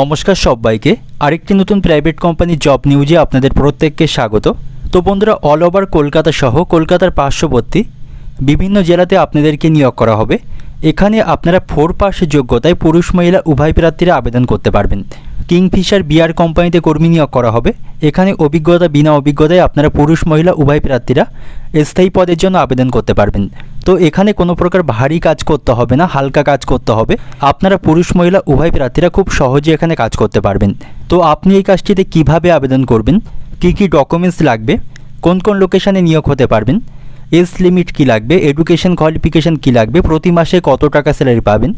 নমস্কার সবাইকে। আরেকটি নতুন প্রাইভেট কোম্পানির জব নিউজে আপনাদের প্রত্যেককে স্বাগত। তো বন্ধুরা অল ওভার কলকাতা সহ কলকাতার পার্শ্ববর্তী বিভিন্ন জেলাতে আপনাদেরকে নিয়োগ করা হবে। এখানে আপনারা ফোর পাসের যোগ্যতায় পুরুষ, মহিলা, উভয় প্রার্থীরা আবেদন করতে পারবেন। কিংফিশার বিয়ার কোম্পানিতে কর্মী নিয়োগ করা হবে। এখানে অভিজ্ঞতা, বিনা অভিজ্ঞতায় আপনারা পুরুষ, মহিলা, উভয় প্রার্থীরা স্থায়ী পদের জন্য আবেদন করতে পারবেন। তো এখানে কোনো প্রকার ভারী কাজ করতে হবে না, হালকা কাজ করতে হবে। আপনারা পুরুষ, মহিলা, উভয় প্রার্থীরা খুব সহজে এখানে কাজ করতে পারবেন। তো আপনি এই কাজটিতে কীভাবে আবেদন করবেন? কী কী ডকুমেন্টস লাগবে? কোন কোন লোকেশানে নিয়োগ হতে পারবেন? এজ লিমিট কী লাগবে? এডুকেশন কোয়ালিফিকেশান কী লাগবে? প্রতি মাসে কত টাকা স্যালারি পাবেন?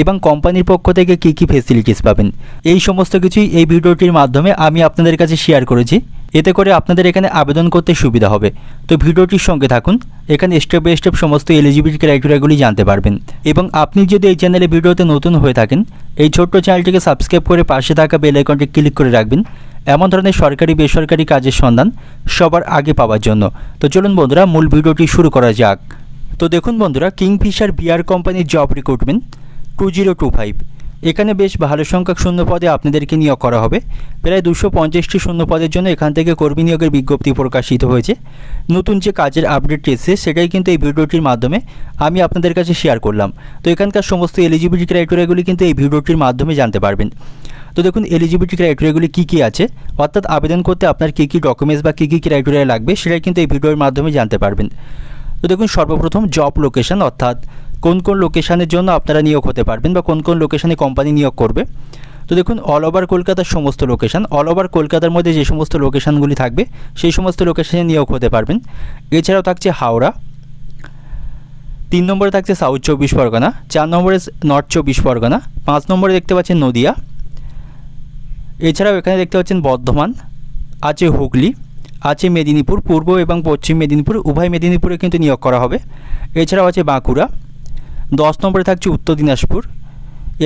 এবং কোম্পানির পক্ষ থেকে কী কী ফেসিলিটিস পাবেন? এই সমস্ত কিছুই এই ভিডিওটির মাধ্যমে আমি আপনাদের কাছে শেয়ার করেছি। এতে করে আপনাদের এখানে আবেদন করতে সুবিধা হবে। তো ভিডিওটির সঙ্গে থাকুন, এখানে স্টেপ বাই স্টেপ সমস্ত এলিজিবিলিটি ক্রাইটেরিয়াগুলি জানতে পারবেন। এবং আপনি যদি এই চ্যানেলে ভিডিওতে নতুন হয়ে থাকেন, এই ছোট্ট চ্যানেলটিকে সাবস্ক্রাইব করে পাশে থাকা বেল আইকনটি ক্লিক করে রাখবেন। এমন ধরনের সরকারি, বেসরকারি কাজের সন্ধান সবার আগে পাওয়ার জন্য। তো চলুন বন্ধুরা, মূল ভিডিওটি শুরু করা যাক। তো দেখুন বন্ধুরা কিংফিশার বিয়ার কোম্পানির job recruitment two zero two five এখানে বেশ ভালো সংখ্যক শূন্য পদে আপনাদেরকে নিয়োগ করা হবে। প্রায় দুশো পঞ্চাশটি শূন্য পদের জন্য এখান থেকে কর্মী নিয়োগের বিজ্ঞপ্তি প্রকাশিত হয়েছে। নতুন যে কাজের আপডেট এসেছে, সেটাই কিন্তু এই ভিডিওটির মাধ্যমে আমি আপনাদের কাছে শেয়ার করলাম। তো এখানকার সমস্ত এলিজিবিলিটি ক্রাইটেরিয়াগুলি কিন্তু এই ভিডিওটির মাধ্যমে জানতে পারবেন। তো দেখুন এলিজিবিলিটি ক্রাইটেরিয়াগুলি কী কী আছে? অর্থাৎ আবেদন করতে আপনার কী কী ডকুমেন্টস বা কী কী ক্রাইটেরিয়া লাগবে, সেটাই কিন্তু এই ভিডিওর মাধ্যমে জানতে পারবেন। তো দেখুন, সর্বপ্রথম জব লোকেশন অর্থাৎ কোন কোন লোকেশানের জন্য আপনারা নিয়োগ হতে পারবেন বা কোন কোন লোকেশানে কোম্পানি নিয়োগ করবে। তো দেখুন অল ওভার কলকাতার সমস্ত লোকেশান অল ওভার কলকাতার মধ্যে যে সমস্ত লোকেশানগুলি থাকবে, সেই সমস্ত লোকেশানে নিয়োগ হতে পারবেন। এছাড়াও থাকছে হাওড়া, তিন নম্বরে থাকছে সাউথ চব্বিশ পরগনা, চার নম্বরে নর্থ চব্বিশ পরগনা, পাঁচ নম্বরে দেখতে পাচ্ছেন নদিয়া, এছাড়াও এখানে দেখতে পাচ্ছেন বর্ধমান, আছে হুগলি, আছে মেদিনীপুর, পূর্ব এবং পশ্চিম মেদিনীপুর, উভয় মেদিনীপুরে কিন্তু নিয়োগ করা হবে। এছাড়াও আছে বাঁকুড়া দশ নম্বরে থাকছে উত্তর দিনাজপুর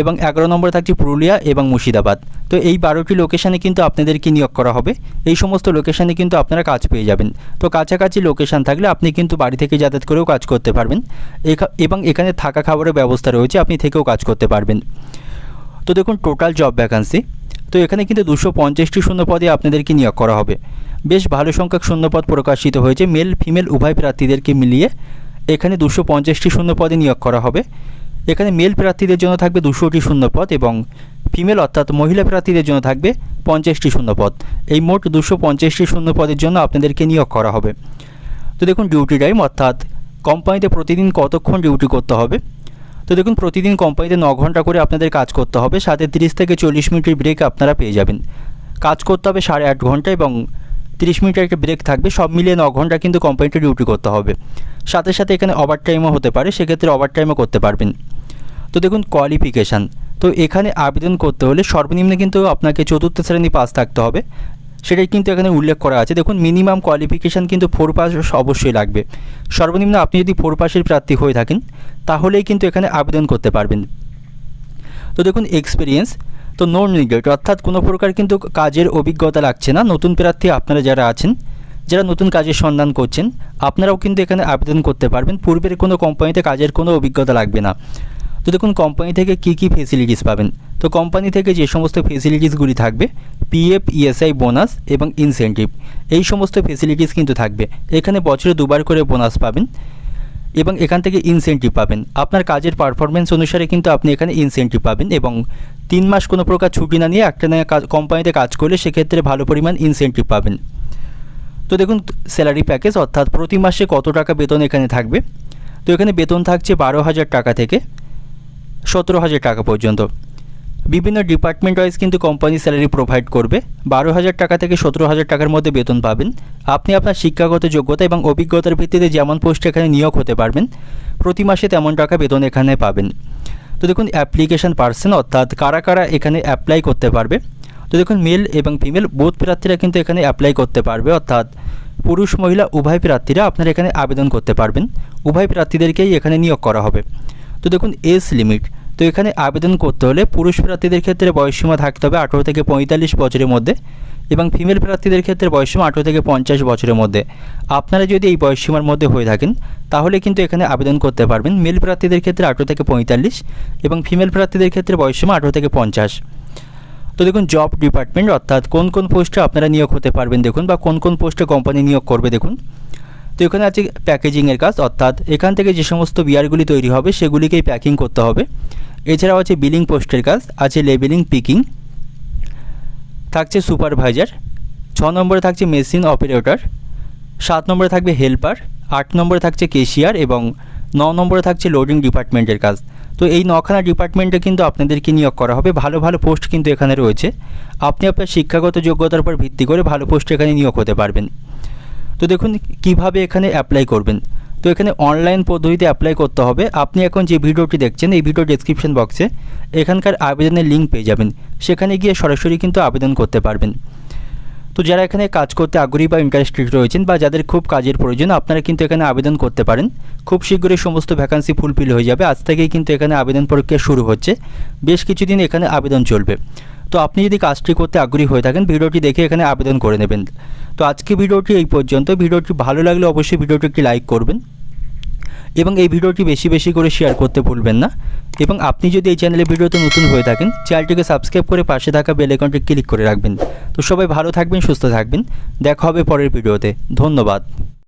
এবং এগারো নম্বরে থাকছে পুরুলিয়া এবং মুর্শিদাবাদ। তো এই বারোটি লোকেশানে কিন্তু আপনাদেরকে নিয়োগ করা হবে। এই সমস্ত লোকেশানে কিন্তু আপনারা কাজ পেয়ে যাবেন। তো কাছাকাছি লোকেশান থাকলে আপনি কিন্তু বাড়ি থেকে যাতায়াত করেও কাজ করতে পারবেন। এবং এখানে থাকা খাবারের ব্যবস্থা রয়েছে, আপনি থেকেও কাজ করতে পারবেন। তো দেখুন টোটাল জব ভ্যাকান্সি তো এখানে কিন্তু দুশো পঞ্চাশটি শূন্য পদে আপনাদেরকে নিয়োগ করা হবে। বেশ ভালো সংখ্যক শূন্যপদ প্রকাশিত হয়েছে। মেল ফিমেল উভয় প্রার্থীদেরকে মিলিয়ে। এখানে দুশো পঞ্চাশটি শূন্য পদে নিয়োগ করা হবে। এখানে মেল প্রার্থীদের জন্য থাকবে দুশোটি শূন্যপদ এবং ফিমেল অর্থাৎ মহিলা প্রার্থীদের জন্য থাকবে পঞ্চাশটি শূন্যপদ। এই মোট দুশো পঞ্চাশটি শূন্য পদের জন্য আপনাদেরকে নিয়োগ করা হবে। তো দেখুন ডিউটি টাইম অর্থাৎ কোম্পানিতে প্রতিদিন কতক্ষণ ডিউটি করতে হবে? তো দেখুন, প্রতিদিন কোম্পানিতে ন ঘণ্টা করে আপনাদের কাজ করতে হবে। সাথে তিরিশ থেকে চল্লিশ মিনিটের ব্রেক আপনারা পেয়ে যাবেন। কাজ করতে হবে সাড়ে আট ঘণ্টা এবং তিরিশ মিনিটের একটা ব্রেক থাকবে, সব মিলিয়ে ন ঘণ্টা কিন্তু কোম্পানিতে ডিউটি করতে হবে। সাথে সাথে এখানে ওভার টাইমও হতে পারে, সেক্ষেত্রে ওভার টাইমও করতে পারবেন। তো দেখুন কোয়ালিফিকেশান তো এখানে আবেদন করতে হলে সর্বনিম্ন কিন্তু আপনাকে চতুর্থ শ্রেণি পাস থাকতে হবে। সেটাই কিন্তু এখানে উল্লেখ করা আছে। দেখুন মিনিমাম কোয়ালিফিকেশান কিন্তু ফোর পাস অবশ্যই লাগবে। সর্বনিম্ন আপনি যদি ফোর পাসের প্রার্থী হয়ে থাকেন, তাহলেই কিন্তু এখানে আবেদন করতে পারবেন। তো দেখুন এক্সপিরিয়েন্স তো নো নিগেট অর্থাৎ কোনো প্রকার কিন্তু কাজের অভিজ্ঞতা লাগছে না। নতুন প্রার্থী আপনারা যারা আছেন, যারা নতুন কাজের সন্ধান করছেন, আপনারাও কিন্তু এখানে আবেদন করতে পারবেন। পূর্বের কোনো কোম্পানিতে কাজের কোনো অভিজ্ঞতা লাগবে না। তো দেখুন কোম্পানি থেকে কী কী ফেসিলিটিস পাবেন? তো কোম্পানি থেকে যে সমস্ত ফেসিলিটিসগুলি থাকবে পিএফ ইএসআই বোনাস এবং ইনসেন্টিভ এই সমস্ত ফেসিলিটিস কিন্তু থাকবে। এখানে বছরে দুবার করে বোনাস পাবেন। এবং এখান থেকে ইনসেন্টিভ পাবেন। আপনার কাজের পারফরমেন্স অনুসারে কিন্তু আপনি এখানে ইনসেন্টিভ পাবেন এবং তিন মাস কোনো প্রকার ছুটি না নিয়ে একটা না কোম্পানিতে কাজ করলে সেক্ষেত্রে ভালো পরিমাণ ইনসেন্টিভ পাবেন। তো দেখুন স্যালারি প্যাকেজ অর্থাৎ প্রতি মাসে কত টাকা বেতন এখানে থাকবে? তো এখানে বেতন থাকছে বারো হাজার টাকা থেকে সতেরো হাজার টাকা পর্যন্ত। বিভিন্ন ডিপার্টমেন্ট ওয়াইজ কিন্তু কোম্পানি স্যালারি প্রোভাইড করবে। বারো হাজার টাকা থেকে সতেরো হাজার টাকার মধ্যে বেতন পাবেন। আপনি আপনার শিক্ষাগত যোগ্যতা এবং অভিজ্ঞতার ভিত্তিতে যেমন পোস্ট এখানে নিয়োগ হতে পারবেন, প্রতি মাসে তেমন টাকা বেতন এখানে পাবেন। তো দেখুন অ্যাপ্লিকেশান পার্সন অর্থাৎ কারা কারা এখানে অ্যাপ্লাই করতে পারবে। তো দেখুন মেল এবং ফিমেল বোধ প্রার্থীরা কিন্তু এখানে অ্যাপ্লাই করতে পারবে। অর্থাৎ পুরুষ, মহিলা, উভয় প্রার্থীরা আপনারা এখানে আবেদন করতে পারবেন। উভয় প্রার্থীদেরকেই এখানে নিয়োগ করা হবে। তো দেখুন এজ লিমিট তো এখানে আবেদন করতে হলে পুরুষ প্রার্থীদের ক্ষেত্রে বয়সসীমা থাকতে হবে আঠেরো থেকে পঁয়তাল্লিশ বছরের মধ্যে এবং ফিমেল প্রার্থীদের ক্ষেত্রে বয়সসীমা আঠেরো থেকে পঞ্চাশ বছরের মধ্যে। আপনারা যদি এই বয়সসীমার মধ্যে হয়ে থাকেন, তাহলে কিন্তু এখানে আবেদন করতে পারবেন মেল প্রার্থীদের ক্ষেত্রে আঠেরো থেকে পঁয়তাল্লিশ এবং ফিমেল প্রার্থীদের ক্ষেত্রে বয়সসীমা আঠেরো থেকে পঞ্চাশ। তো দেখুন, জব ডিপার্টমেন্ট অর্থাৎ কোন কোন পোস্টে আপনারা নিয়োগ হতে পারবেন দেখুন বা কোন কোন পোস্টে কোম্পানি নিয়োগ করবে দেখুন। তো এখানে আছে প্যাকেজিংয়ের কাজ অর্থাৎ এখান থেকে যে সমস্ত বিয়ারগুলি তৈরি হবে, সেগুলিকেই প্যাকিং করতে হবে। এছাড়াও আছে বিলিং পোস্টের কাজ, আছে লেবেলিং পিকিং থাকছে সুপারভাইজার ছ নম্বরে থাকছে মেশিন অপারেটর সাত নম্বরে থাকবে হেল্পার আট নম্বরে থাকছে কেশিয়ার এবং ন নম্বরে থাকছে লোডিং ডিপার্টমেন্টের কাজ। তো এই নখানা ডিপার্টমেন্টে কিন্তু আপনাদেরকে নিয়োগ করা হবে। ভালো ভালো পোস্ট কিন্তু এখানে রয়েছে। আপনি আপনার শিক্ষাগত যোগ্যতার উপর ভিত্তি করে ভালো পোস্টে এখানে নিয়োগ হতে পারবেন। তো দেখুন কীভাবে এখানে অ্যাপ্লাই করবেন। তো এখানে অনলাইন পদ্ধতিতে অ্যাপ্লাই করতে হবে। আপনি এখন যে ভিডিওটি দেখছেন, এই ভিডিও ডেসক্রিপশন বক্সে এখানকার আবেদনের লিঙ্ক পেয়ে যাবেন। সেখানে গিয়ে সরাসরি কিন্তু আবেদন করতে পারবেন। তো যারা এখানে কাজ করতে আগ্রহী বা ইন্টারেস্টেড রয়েছেন বা যাদের খুব কাজের প্রয়োজন, আপনারা কিন্তু এখানে আবেদন করতে পারেন। খুব শীঘ্রই সমস্ত ভ্যাকান্সি ফুলফিল হয়ে যাবে। আজ থেকেই কিন্তু এখানে আবেদন প্রক্রিয়া শুরু হচ্ছে। বেশ কিছুদিন এখানে আবেদন চলবে। তো আপনি যদি কাজটি করতে আগ্রহী হয়ে থাকেন, ভিডিওটি দেখে এখানে আবেদন করে নেবেন। তো আজকে ভিডিওটি এই পর্যন্ত। ভিডিওটি ভালো লাগলে অবশ্যই ভিডিওটি একটি লাইক করবেন এবং এই ভিডিওটি বেশি বেশি করে শেয়ার করতে ভুলবেন না এবং আপনি যদি এই চ্যানেলে ভিডিওতে নতুন হয়ে থাকেন, চ্যানেলটিকে সাবস্ক্রাইব করে পাশে থাকা বেল আইকনটি ক্লিক করে রাখবেন। তো সবাই ভালো থাকবেন, সুস্থ থাকবেন। দেখা হবে পরের ভিডিওতে। ধন্যবাদ।